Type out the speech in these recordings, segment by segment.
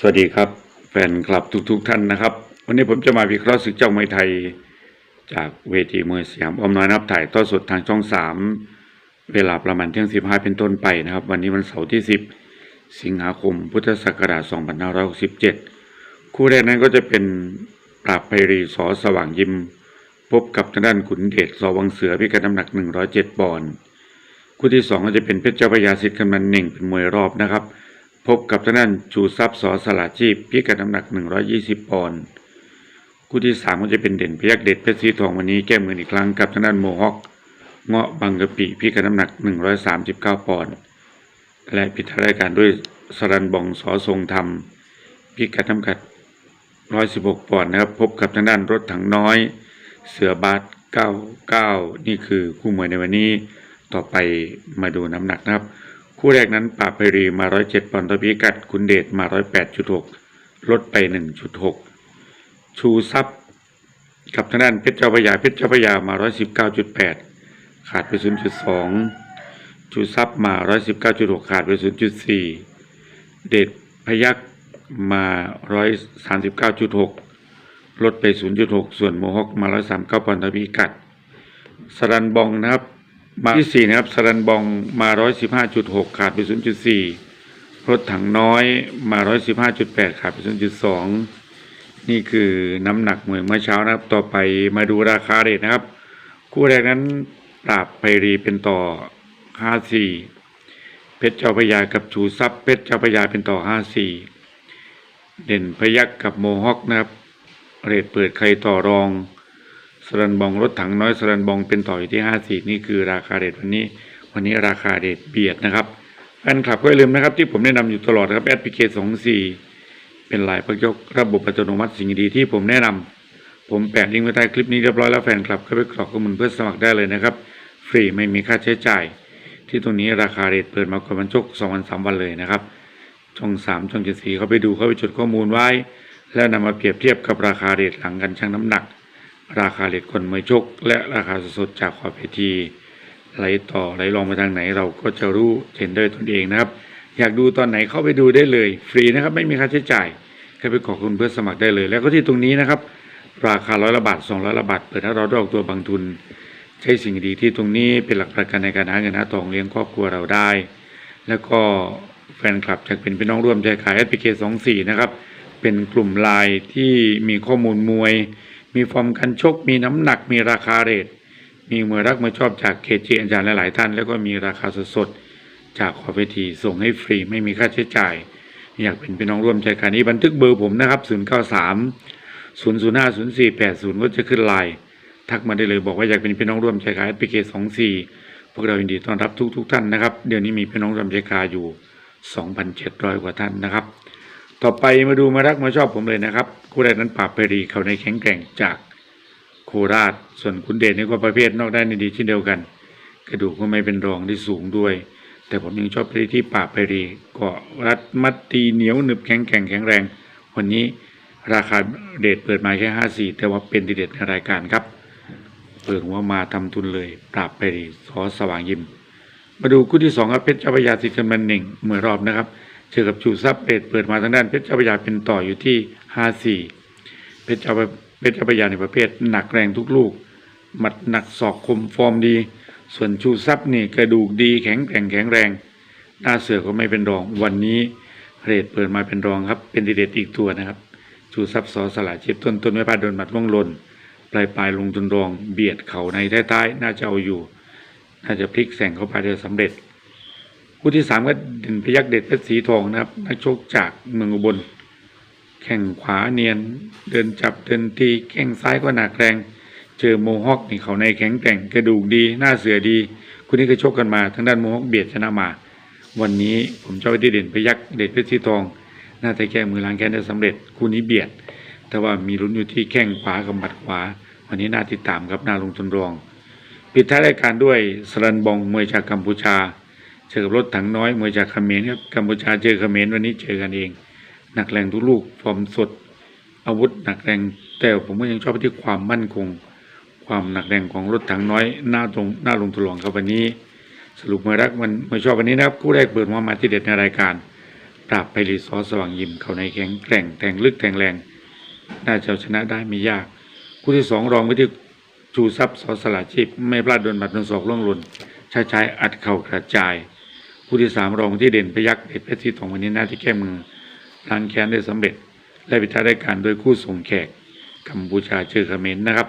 สวัสดีครับแฟนคลับทุกๆทท่านนะครับ วันนี้ผมจะมาวิเคราะห์ศึกเจ้ามวยไทย จากเวทีมวยสยามอมน้อยนับถ่ายทอดสดทางช่องสามเวลาประมาณเที่ยงสิบห้าเป็นต้นไปนะครับ วันนี้วันเสาร์ที่สิบสิงหาคมพุทธศักราช2567คู่แรกนั้นก็จะเป็นปราบไพรีสอสว่างยิม พบกับทางด้านขุนเดชสวังเสือพิกัดน้ำหนัก107ปอนด์คู่ที่สองก็จะเป็นเพชรเจ้าพยาสิทธิ์กำนันเน่งเป็นมวยรอบนะครับ พบกับทางด้านชูทรัพย์สอสลาชีพพิกัดน้ำหนัก 120 ปอนด์คู่ที่สามก็จะเป็นเด่นพยักเด็ดเพชรสีทองวันนี้แก้มืออีกครั้งกับทางด้านโมฮอคเงาะบางกะปิพิกัดน้ำหนัก 139 ปอนด์และปิดท้ายรายการด้วยสรันบองสอทรงธรรมพิกัดน้ำหนัก116 ปอนด์นะครับ พบกับทางด้านรถถังน้อย เสือบาส99 นี่คือคู่มวยในวันนี้ต่อไปมาดูน้ำหนักนะครับ คู่แรกนั้นปาบไพรีมา 107ปอนด์ต่อพิกัดคุณเดชมา 108.6 ลดไป 1.6 ชูซับกับทางด้านเพชรเจ้าพยาเพชรเจ้าพยามา 119.8 ขาดไป 0.2 ชูซับมา 119.6 ขาดไป 0.4 เดชพยักมา 139.6 ลดไป 0.6 ส่วนโมฮอกมา 139ปอนด์ต่อพิกัดสรันบองนะครับ มาที่สี่นะครับสรันบองมาร้อยสิบห้าจุดหกขาดไปศูนย์จุดสี่รถถังน้อยมาร้อยสิบห้าจุดแปดขาดไปศูนย์จุดสองนี่คือน้ำหนักมวยเมื่อเช้านะครับ ต่อไปมาดูราคาเรทนะครับ คู่แรกนั้นปราบไพรีเป็นต่อห้าสี่เพชรเจ้าพยากับชูซับเพชรเจ้าพยาเป็นต่อห้าสี่เด่นพยักกับโมฮอกนะครับ เรทเปิดใครต่อรอง สรันบองรถถังน้อยสรันบองเป็นต่ออยู่ที่ห้าสี่นี่คือราคาเด็ดวันนี้ วันนี้ราคาเด็ดเบียดนะครับแฟนคลับก็อย่าลืมนะครับ ที่ผมแนะนำอยู่ตลอดครับแอดพลิเคชันสองสี่เป็นหลายพักยกระบบอัตโนมัติสิ่งดีที่ผมแนะนำผมแปะลิงก์ไว้ใต้คลิปนี้เรียบร้อยแล้วแฟนคลับก็ไปกรอกข้อมูลเพื่อสมัครได้เลยนะครับ ฟรีไม่มีค่าใช้จ่าย ที่ตรงนี้ราคาเรทเปิดมาก่อนวันชกสองวันสามวันเลยนะครับช่องสามช่องเจ็ดสี่เขาไปดูเขาไปจดข้อมูลไว้ แล้วนำมาเปรียบเทียบกับราคาเรทหลังกันชั่งน้ำหนัก ราคาเหล็กคนมวยชก และราคาสดจากขอบเวทีไหลต่อไหลลองไปทางไหนเราก็จะรู้เห็นด้วยตนเองนะครับ อยากดูตอนไหนเข้าไปดูได้เลย ฟรีนะครับไม่มีค่าใช้จ่ายแค่ไปขอคุณเพื่อสมัครได้เลย แล้วก็ที่ตรงนี้นะครับ ราคาร้อยละบาทสองร้อยละบาทเปิดให้เราได้ออกตัวบางทุน ใช้สิ่งดีที่ตรงนี้เป็นหลักประกันในการหาเงินหาทองเลี้ยงครอบครัวเราได้ แล้วก็แฟนคลับจะเป็นพี่น้องร่วมใจขายแอปพลิเคชันสองสี่นะครับเป็นกลุ่มไลน์ที่มีข้อมูลมวย มีฟอร์มการชก มีน้ำหนักมีราคาเรทมีมวยรักมวยชอบจากเคจีอาจารย์หลายๆท่าน แล้วก็มีราคาสดๆจากขอเวทีส่งให้ฟรีไม่มีค่าใช้จ่าย อยากเป็นพี่น้องร่วมใจกันนี้บันทึกเบอร์ผมนะครับ 093 005 0480 ก็จะขึ้นไลน์ทักมาได้เลยบอกว่าอยากเป็นพี่น้องร่วมใจขายแอพลิเคชัน24พวกเรายินดีต้อนรับทุกๆท่านนะครับ เดี๋ยวนี้มีพี่น้องร่วมใจขายอยู่ 2,700 กว่าท่านนะครับ ต่อไปมาดูมารักมาชอบผมเลยนะครับ คู่แรกนั้นปราบเพรีเขาในแข็งแกร่งจากโคราช ส่วนคุณเดชนี่ก็ประเภทนอกได้ในดีเช่นเดียวกัน กระดูกก็ไม่เป็นรองที่สูงด้วย แต่ผมยังชอบเพที่ปราบเพรีก็รัดมัดตีเหนียวหนึบแข็งแกร่งแข็งแรง วันนี้ราคาเดชเปิดมาแค่ห้าสี่แต่ว่าเป็นดีเด็ดในรายการครับ เปิดว่ามาทำทุนเลย ปราบเพรีสอสว่างยิม มาดูคู่ที่สองครับเพชรเจ้าพยาสิทธิ์กำนันหนึ่งเมื่อรอบนะครับ เจอกับชูซับเรทเปิดมาทางด้านเพชรเจ้าพยาเป็นต่ออยู่ที่ห้าสี่เพชรเจ้าเพชรเจ้าพยาในประเภทหนักแรงทุกลูก หมัดหนักศอกคมฟอร์มดี ส่วนชูซับนี่กระดูกดีแข็งแกร่งแข็งแรงหน้าเสือก็ไม่เป็นรองวันนี้เรทเปิดมาเป็นรองครับ เป็นดีเด็ดอีกตัวนะครับชูซับสอสลายชิบต้นต้นไม่พลาดโดนหมัดว่องลนปลายปลายลงจนรองเบียดเข่าในท้ายๆน่าจะเอาอยู่ น่าจะพลิกแสงเข้าไปได้สำเร็จ คู่ที่สามก็เด่นพยักเด็ดเพชรสีทองนะครับ นักชกจากเมืองอุบล แข้งขวาเนียน เดินจับเดินตีแข้งซ้ายก็หนักแรง เจอโมฮอคนี่เขาในแข็งแกร่งกระดูกดี หน้าเสือดี คู่นี้ก็ชกกันมาทางด้านโมฮอคเบียดชนะมา วันนี้ผมชอบที่เด่นพยักเด็ดเพชรสีทอง น่าจะแก้มือล้างแค้นได้สำเร็จ คู่นี้เบียด แต่ว่ามีลุ้นอยู่ที่แข้งขวากับหมัดขวา วันนี้น่าติดตามครับน่าลงทุนรอง ปิดท้ายรายการด้วยสรันบองมวยจากกัมพูชา เจอกับรถถังน้อยมวยจากเขมรครับกัมพูชาเจอเขมรวันนี้เจอกันเอง หนักแรงทุกลูกฟอร์มสด อาวุธหนักแรงแต่ผมก็ยังชอบที่ความมั่นคง ความหนักแรงของรถถังน้อยหน้าตรงหน้าลงทุนรองครับวันนี้ สรุปมวยรักมันมวยชอบวันนี้นะครับคู่แรกเปิดมามาที่เด็ดในรายการปราบไปรีซอสว่างยิมเขาในแข็งแกร่งแทงลึกแทงแรงน่าจะชนะได้ไม่ยาก คู่ที่สองรองไปที่จูซับสอสลาชีพไม่พลาดโดนบัตรโดนศอกล่วงหล่นชายชายอัดเข่ากระจาย ผู้ที่สามรองที่เด่นพยักเด็ดเพชรที่สองวันนี้น่าที่แก้มือล้างแค้นได้สำเร็จ และปิดท้ายราการโดยคู่ส่งแขกกัมพูชาเจอเขมรนะครับ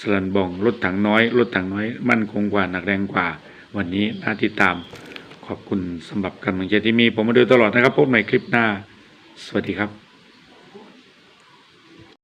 สลันบองรถถังน้อยรถถังน้อยมั่นคงกว่าหนักแรงกว่า วันนี้น่าติดตามขอบคุณสำหรับกำลังใจที่มีผมมาโดยตลอดนะครับพบใหม่คลิปหน้า สวัสดีครับ